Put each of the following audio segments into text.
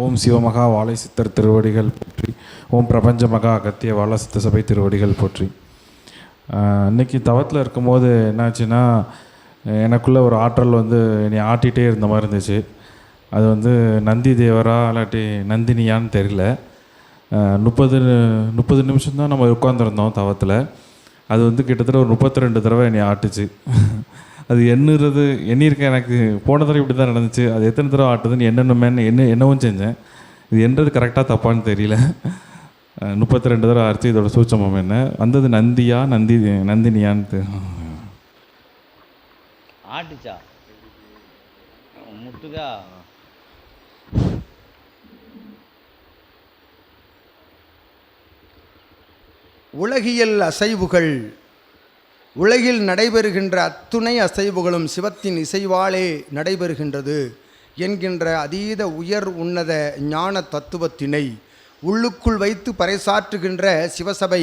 ஓம் சிவமகா வாழை சித்தர் திருவடிகள் போற்றி. ஓம் பிரபஞ்ச மகா அகத்திய வாழ சித்த சபை திருவடிகள் போற்றி. இன்றைக்கி தவத்தில் இருக்கும்போது என்னாச்சுன்னா எனக்குள்ளே ஒரு ஆற்றல் வந்து என்னை ஆட்டிகிட்டே இருந்த மாதிரி இருந்துச்சு. அது வந்து நந்தி தேவரா இல்லாட்டி நந்தினியான்னு தெரியல. முப்பது முப்பது நிமிஷம் தான் நம்ம உட்காந்துருந்தோம் தவத்தில். அது வந்து கிட்டத்தட்ட ஒரு முப்பத்தி ரெண்டு தடவை என்னை ஆட்டுச்சு. அது எண்ணுறது எண்ணியிருக்கேன் எனக்கு போன தடவை இப்படி தான் நடந்துச்சு. அது எத்தனை தடவை ஆட்டுதுன்னு என்னென்னமேன்னு என்ன என்னவும் செஞ்சேன். இது என்னது கரெக்டாக தப்பான்னு தெரியல. முப்பத்தி ரெண்டு தடவை அரைச்சி இதோட சூட்சமம் என்ன? வந்தது நந்தியா நந்தி நந்தினியான்னு ஆட்டுச்சா? முட்டுதா உலகியல் அசைவுகள் உலகில் நடைபெறுகின்ற அத்துணை அசைவுகளும் சிவத்தின் இசைவாலே நடைபெறுகின்றது என்கின்ற அதீத உயர் உன்னத ஞான தத்துவத்தினை உள்ளுக்குள் வைத்து பறைசாற்றுகின்ற சிவசபை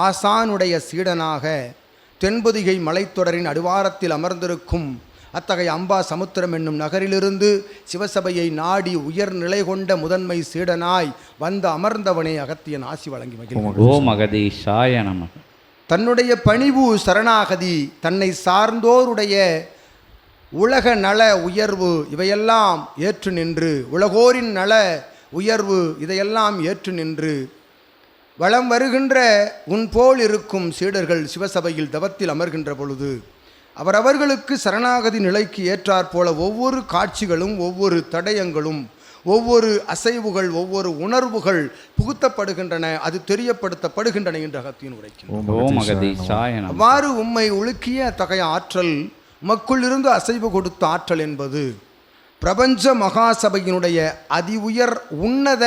ஆசானுடைய சீடனாக தென்பொதிகை மலைத்தொடரின் அடிவாரத்தில் அமர்ந்திருக்கும் அத்தகைய அம்பா சமுத்திரம் என்னும் நகரிலிருந்து சிவசபையை நாடி உயர் நிலை கொண்ட முதன்மை சீடனாய் வந்து அமர்ந்தவனே அகத்தியன் ஆசி வழங்கி மகிழ்கிறான் ஓ மகதீஷாய நம தன்னுடைய பணிவு சரணாகதி தன்னை சார்ந்தோருடைய உலக நல உயர்வு இவையெல்லாம் ஏற்று நின்று உலகோரின் நல உயர்வு இதையெல்லாம் ஏற்று நின்று வலம் வருகின்ற உன் போல் இருக்கும் சீடர்கள் சிவசபையில் தவத்தில் அமர்கின்ற பொழுது அவரவர்களுக்கு சரணாகதி நிலைக்கு ஏற்றாற்போல ஒவ்வொரு காட்சிகளும் ஒவ்வொரு தடயங்களும் ஒவ்வொரு அசைவுகள் ஒவ்வொரு உணர்வுகள் புகுத்தப்படுகின்றன அது தெரியப்படுத்தப்படுகின்றன என்று அகத்தியன் நம. அவ்வாறு உம்மை உலுக்கிய அத்தகைய ஆற்றல் உமக்குள்ளிருந்து அசைவு கொடுத்த ஆற்றல் என்பது பிரபஞ்ச மகாசபையினுடைய அதி உயர் உன்னத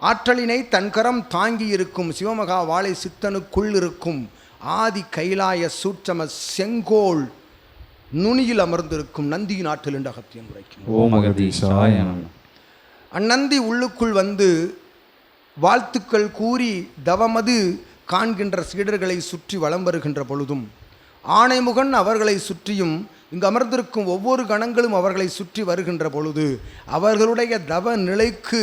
ஆற்றலினை தன்கரம் தாங்கி இருக்கும் சிவமகா வாழை சித்தனுக்குள் இருக்கும் ஆதி கைலாய சூட்சம செங்கோல் நுனியில் அமர்ந்திருக்கும் நந்தியின் ஆற்றல் என்று அகத்தியன் உரைக்கும் அந்நந்தி உள்ளுக்குள் வந்து வாழ்த்துக்கள் கூறி தவமது காண்கின்ற சீடர்களை சுற்றி வலம் வருகின்ற பொழுதும் ஆணைமுகன் அவர்களை சுற்றியும் இங்கு அமர்ந்திருக்கும் ஒவ்வொரு கணங்களும் அவர்களை சுற்றி வருகின்ற பொழுது அவர்களுடைய தவ நிலைக்கு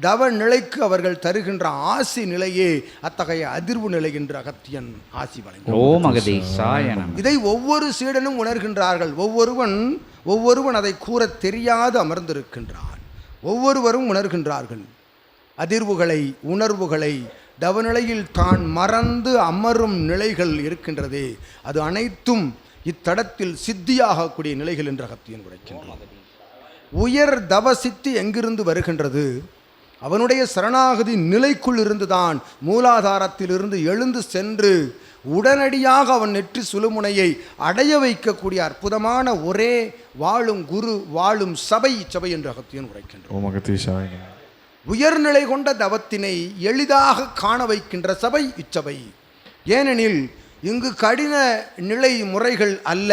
தவ நிலைக்கு அவர்கள் தருகின்ற ஆசி நிலையே அத்தகைய அதிர்வு நிலை என்று அகத்தியன் ஆசி வழங்கி ஓ மகதீஷாய நம. இதை ஒவ்வொரு சீடனும் உணர்கின்றார்கள். ஒவ்வொருவன் ஒவ்வொருவன் அதை கூறத் தெரியாது அமர்ந்திருக்கின்றான். ஒவ்வொருவரும் உணர்கின்றார்கள். அதிர்வுகளை உணர்வுகளை தவநிலையில் தான் மறந்து அமரும் நிலைகள் இருக்கின்றதே. அது அனைத்தும் இத்தடத்தில் சித்தியாகக்கூடிய நிலைகள் என்று அகத்தியன் உரைக்கின்றான். உயர் தவ சித்தி எங்கிருந்து வருகின்றது? அவனுடைய சரணாகதி நிலைக்குள் இருந்துதான் மூலாதாரத்திலிருந்து எழுந்து சென்று உடனடியாக அவன் நெற்றி சுழுமுனையை அடைய வைக்கக்கூடிய அற்புதமான ஒரே வாழும் குரு வாழும் சபை இச்சபை என்று அகத்தியன் உரைக்கின்றான். உயர்நிலை கொண்ட தவத்தினை எளிதாக காண வைக்கின்ற சபை இச்சபை. ஏனெனில் இங்கு கடின நிலை முறைகள் அல்ல.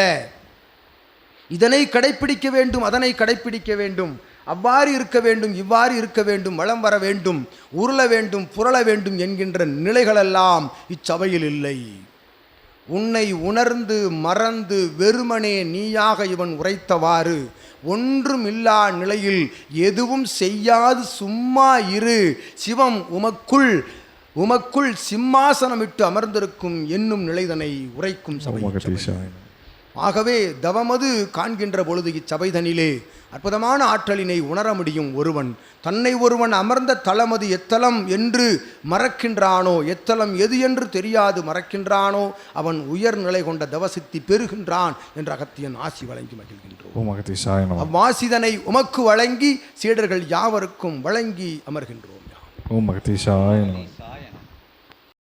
இதனை கடைப்பிடிக்க வேண்டும் அதனை கடைப்பிடிக்க வேண்டும். அவ்வாறு இருக்க வேண்டும் இவ்வாறு இருக்க வேண்டும் வளம் வர வேண்டும் உருள வேண்டும் புரள வேண்டும் என்கின்ற நிலைகளெல்லாம் இச்சபையில் இல்லை. உன்னை உணர்ந்து மறந்து வெறுமனே நீயாக இவன் உரைத்தவாறு ஒன்றுமில்லா நிலையில் எதுவும் செய்யாது சும்மா இரு. சிவம் உமக்குள் உமக்குள் சிம்மாசனமிட்டு அமர்ந்திருக்கும் என்னும் நிலைதனை உரைக்கும் சபை. ஆகவே தவமது காண்கின்ற பொழுது இச்சபைதனிலே அற்புதமான ஆற்றலினை உணர முடியும் ஒருவன் தன்னை ஒருவன் அமர்ந்த தளமது எத்தலம் என்று மறக்கின்றானோ எத்தலம் எது என்று தெரியாது மறக்கின்றானோ அவன் உயர்நிலை கொண்ட தவசித்தி பெறுகின்றான் என்ற அகத்தியன் ஆசி வழங்கி மகிழ்கின்றோம். அவ்வாசிதனை உமக்கு வழங்கி சீடர்கள் யாவருக்கும் வழங்கி அமர்கின்றோம் ஓம் அகத்தீஷாய நம.